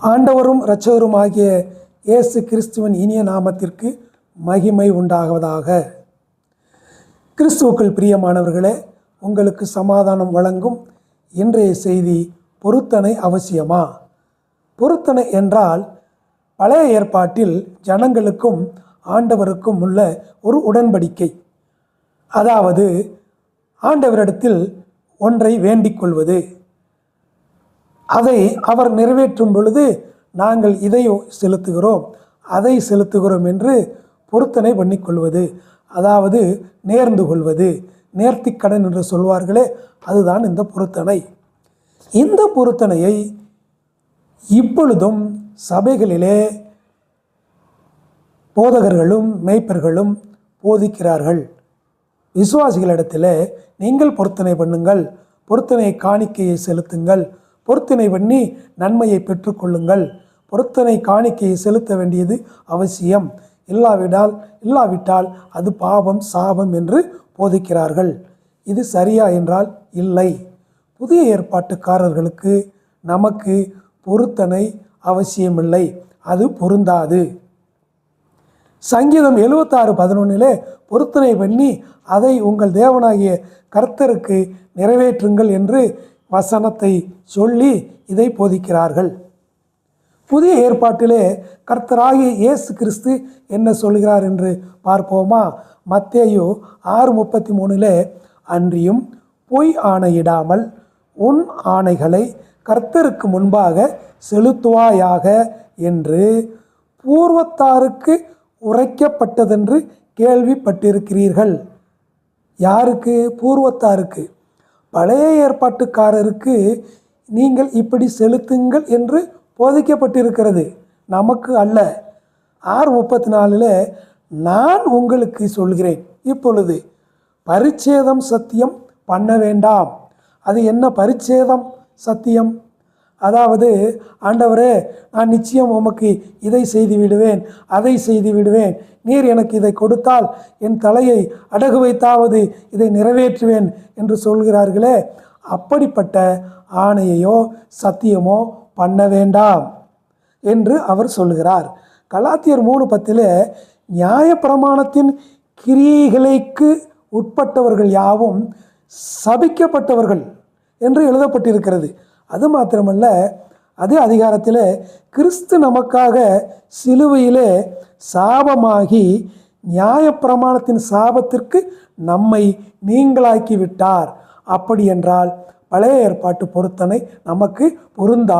ஆண்டவரும் இரட்சகரும் ஆகிய இயேசு கிறிஸ்துவின் இனிய நாமத்திற்கு மகிமை உண்டாவதாக. கிறிஸ்துவுக்குள் பிரியமானவர்களே உங்களுக்கு சமாதானம் வழங்கும் இன்றைய செய்தி பொருத்தனை அவசியமா? பொருத்தனை என்றால் பழைய ஏற்பாட்டில் ஜனங்களுக்கும் ஆண்டவருக்கும் உள்ள ஒரு உடன்படிக்கை. அதாவது ஆண்டவரிடத்தில் ஒன்றை வேண்டிக் கொள்வது அதை அவர் நிறைவேற்றும் பொழுது நாங்கள் இதை செலுத்துகிறோம் அதை செலுத்துகிறோம் என்று பொருத்தனை பண்ணிக்கொள்வது அதாவது நேர்ந்து கொள்வது நேர்த்திக்கடன் என்று சொல்வார்களே அதுதான் இந்த பொருத்தனை. இந்த பொருத்தனையை இப்பொழுதும் சபைகளிலே போதகர்களும் மேய்ப்பர்களும் போதிக்கிறார்கள். விசுவாசிகளிடத்தில் நீங்கள் பொருத்தனை பண்ணுங்கள் பொருத்தனை காணிக்கையை செலுத்துங்கள் பொருத்தனை பண்ணி நன்மையை பெற்றுக்கொள்ளுங்கள். பொருத்தனை காணிக்கையை செலுத்த வேண்டியது அவசியம். இல்லாவிடால் இல்லாவிட்டால் அது பாவம் சாபம் என்று போதிக்கிறார்கள். இது சரியா என்றால் இல்லை. புதிய ஏற்பாட்டுக்காரர்களுக்கு நமக்கு பொருத்தனை அவசியமில்லை. அது பொருந்தாது. சங்கீதம் எழுபத்தாறு பதினொன்னிலே பொருத்தனை பண்ணி அதை உங்கள் தேவனாகிய கர்த்தருக்கு நிறைவேற்றுங்கள் என்று வசனத்தை சொல்லி இதை போதிக்கிறார்கள். புதிய ஏற்பாட்டிலே கர்த்தராகிய இயேசு கிறிஸ்து என்ன சொல்கிறார் என்று பார்ப்போமா? மத்தேயு ஆறு முப்பத்தி மூணிலே அன்றியும் பொய் ஆணையிடாமல் உன் ஆணைகளை கர்த்தருக்கு முன்பாக செலுத்துவாயாக என்று பூர்வத்தாருக்கு உரைக்கப்பட்டதென்று கேள்விப்பட்டிருக்கிறீர்கள். யாருக்கு? பூர்வத்தாருக்கு. பழைய ஏற்பாட்டுக்காரருக்கு நீங்கள் இப்படி செலுத்துங்கள் என்று போதிக்கப்பட்டிருக்கிறது. நமக்கு அல்ல. ஆறு முப்பத்தி நாலில் நான் உங்களுக்கு சொல்கிறேன். இப்பொழுது பரிச்சேதம் சத்தியம் பண்ண வேண்டாம். அது என்ன பரிச்சேதம் சத்தியம்? அதாவது ஆண்டவரே நான் நிச்சயம் உமக்கு இதை செய்து விடுவேன் அதை செய்து விடுவேன் நீர் எனக்கு இதை கொடுத்தால் என் தலையை அடகு வைத்தாவது இதை நிறைவேற்றுவேன் என்று சொல்கிறார்களே. அப்படிப்பட்ட ஆணையையோ சத்தியமோ பண்ண வேண்டாம் என்று அவர் சொல்கிறார். கலாத்தியர் மூணு பத்தில் நியாயப்பிரமாணத்தின் கிரியைகளுக்கு உட்பட்டவர்கள் யாவும் சபிக்கப்பட்டவர்கள் என்று எழுதப்பட்டிருக்கிறது. அது மாத்திரமல்ல அதே அதிகாரத்தில் கிறிஸ்து நமக்காக சிலுவையிலே சாபமாகி நியாயப்பிரமாணத்தின் சாபத்திற்கு நம்மை நீங்களாக்கி விட்டார். அப்படி என்றால் பழைய ஏற்பாட்டு பொருத்தனை நமக்கு பொருந்தா